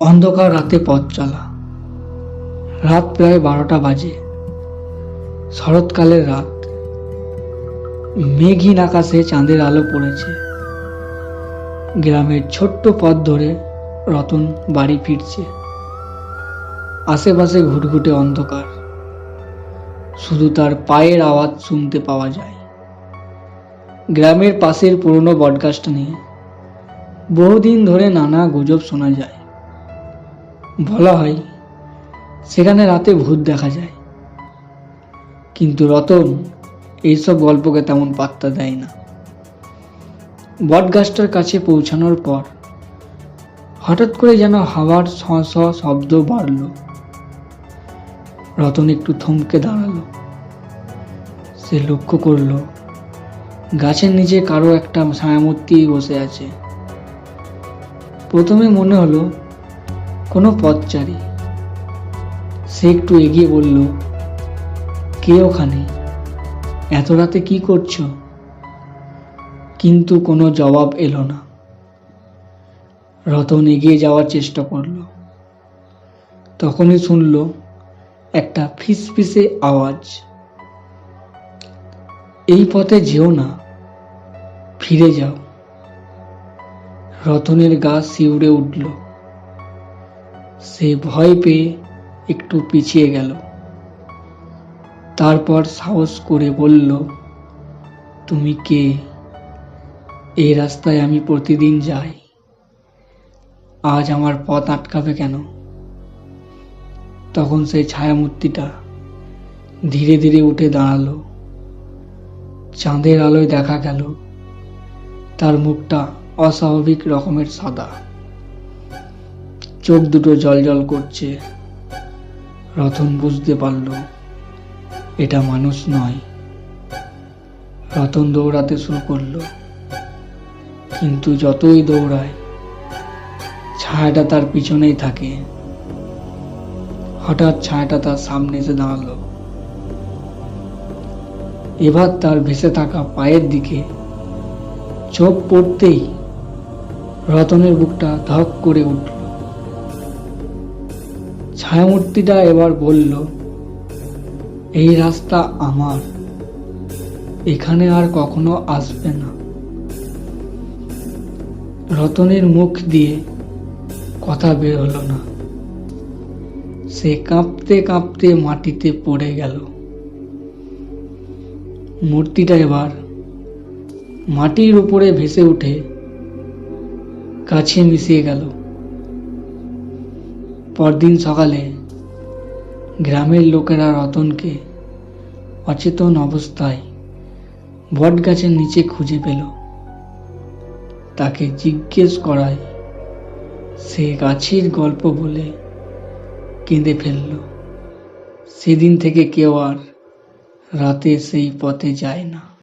অন্ধকার রাতে পথ চলা। রাত প্রায় বারোটা বাজে। শরৎকালের রাত। মেঘহীন আকাশে চাঁদের আলো পড়েছে। গ্রামের ছোট্ট পথ ধরে রতন বাড়ি ফিরছে। আশেপাশে ঘুটঘুটে অন্ধকার। শুধু তার পায়ের আওয়াজ শুনতে পাওয়া যায়। গ্রামের পাশের পুরনো বটগাছটা নিয়ে বহুদিন ধরে নানা গুজব শোনা যায়। বলা হয়, সেখানে রাতে ভূত দেখা যায়। কিন্তু রতন এইসব গল্পকে তেমন পাত্তা দেয় না। বটগাছটার কাছে পৌঁছানোর পর হঠাৎ করে যেন হাওয়ার স স শব্দ বাড়ল। রতন একটু থমকে দাঁড়াল। সে লক্ষ্য করল, গাছের নিচে কারও একটা ছায়ামূর্তি বসে আছে। প্রথমে মনে হলো কোনো পথচারী সে একটু এগিয়ে বলল, কে ওখানে? এত রাতে কি করছ? কিন্তু কোনো জবাব এলো না। রতন এগিয়ে যাওয়ার চেষ্টা করল। তখনই শুনল একটা ফিসফিসে আওয়াজ। এই পথে যেও না, ফিরে যাও। রতনের গা শিউরে উঠল। সে ভয় পেয়ে একটু পিছিয়ে গেল। তারপর সাহস করে বলল, তুমি কে? এই রাস্তায় আমি প্রতিদিন যাই। আজ আমার পথ আটকাবে কেন? তখন সেই ছায়ামূর্তিটা ধীরে ধীরে উঠে দাঁড়াল। চাঁদের আলোয় দেখা গেল, তার মুখটা অস্বাভাবিক রকমের সাদা। চোখ দুটো জল করছে। রতন বুঝতে পারল, এটা মানুষ নয়। রতন দৌড়াতে শুরু করল, কিন্তু যতই দৌড়ায়, ছায়াটা তার পিছনেই থাকে। হঠাৎ ছায়াটা তার সামনে এসে দাঁড়াল। এবার তার ভেসে থাকা পায়ের দিকে চোখ পড়তেই রতনের বুকটা ধক করে উঠল। ছায়ামূর্তিটা এবার বলল, এই রাস্তা আমার। এখানে আর কখনো আসবে না। রতনের মুখ দিয়ে কথা বের হলো না। সে কাঁপতে কাঁপতে মাটিতে পড়ে গেল। মূর্তিটা এবার মাটির উপরে ভেসে উঠে কাছে মিশিয়ে গেল। পরদিন সকালে গ্রামের লোকেরা রতনকে অচেতন অবস্থায় বট গাছের নিচে খুঁজে পেল। তাকে জিজ্ঞেস করায়, সে গাছের গল্প বলে কেঁদে ফেলল। সেদিন থেকে কেউ আর রাতে সেই পথে যায় না।